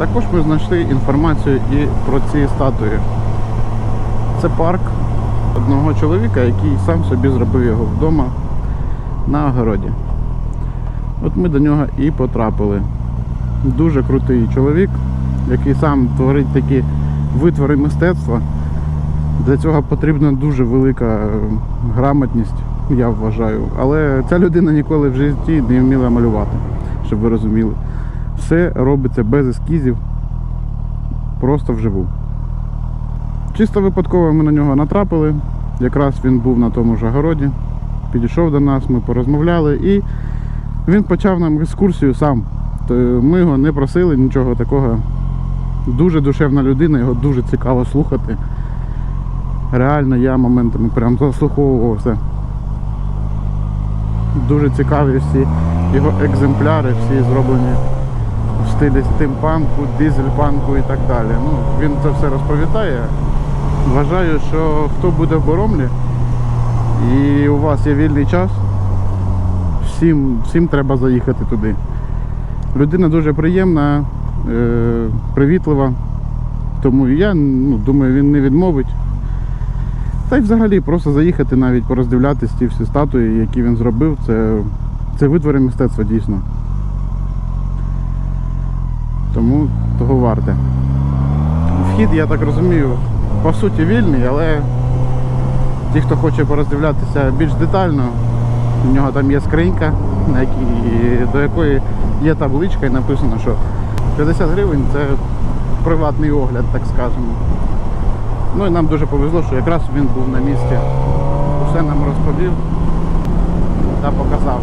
Також ми знайшли інформацію і про ці статуї. Це парк одного чоловіка, який сам собі зробив його вдома на огороді. От ми до нього і потрапили. Дуже крутий чоловік, який сам творить такі витвори мистецтва. Для цього потрібна дуже велика е, грамотність, я вважаю. Але ця людина ніколи в житті не вміла малювати, щоб ви розуміли. Все робиться без ескізів, просто вживу. Чисто випадково ми на нього натрапили. Якраз він був на тому ж огороді, підійшов до нас, ми порозмовляли і він почав нам екскурсію сам. Ми його не просили, нічого такого. Дуже душевна людина, його дуже цікаво слухати. Реально я моментами прям заслуховувався. Дуже цікаві всі його екземпляри, всі зроблені стилі стимпанку, дизельпанку і так далі. Ну, він це все розповідає. Вважаю, що хто буде в Боромлі і у вас є вільний час, всім, всім треба заїхати туди. Людина дуже приємна, е, привітлива, тому я ну, думаю, він не відмовить. Та й взагалі просто заїхати навіть пороздивлятись ті всі статуї, які він зробив, це, це витвори мистецтва дійсно. Тому того варте. Вхід, я так розумію, по суті вільний, але ті, хто хоче пороздивлятися більш детально, у нього там є скринька, до якої є табличка і написано, що 50 гривень це приватний огляд, так скажемо. Ну і нам дуже повезло, що якраз він був на місці. Усе нам розповів та показав.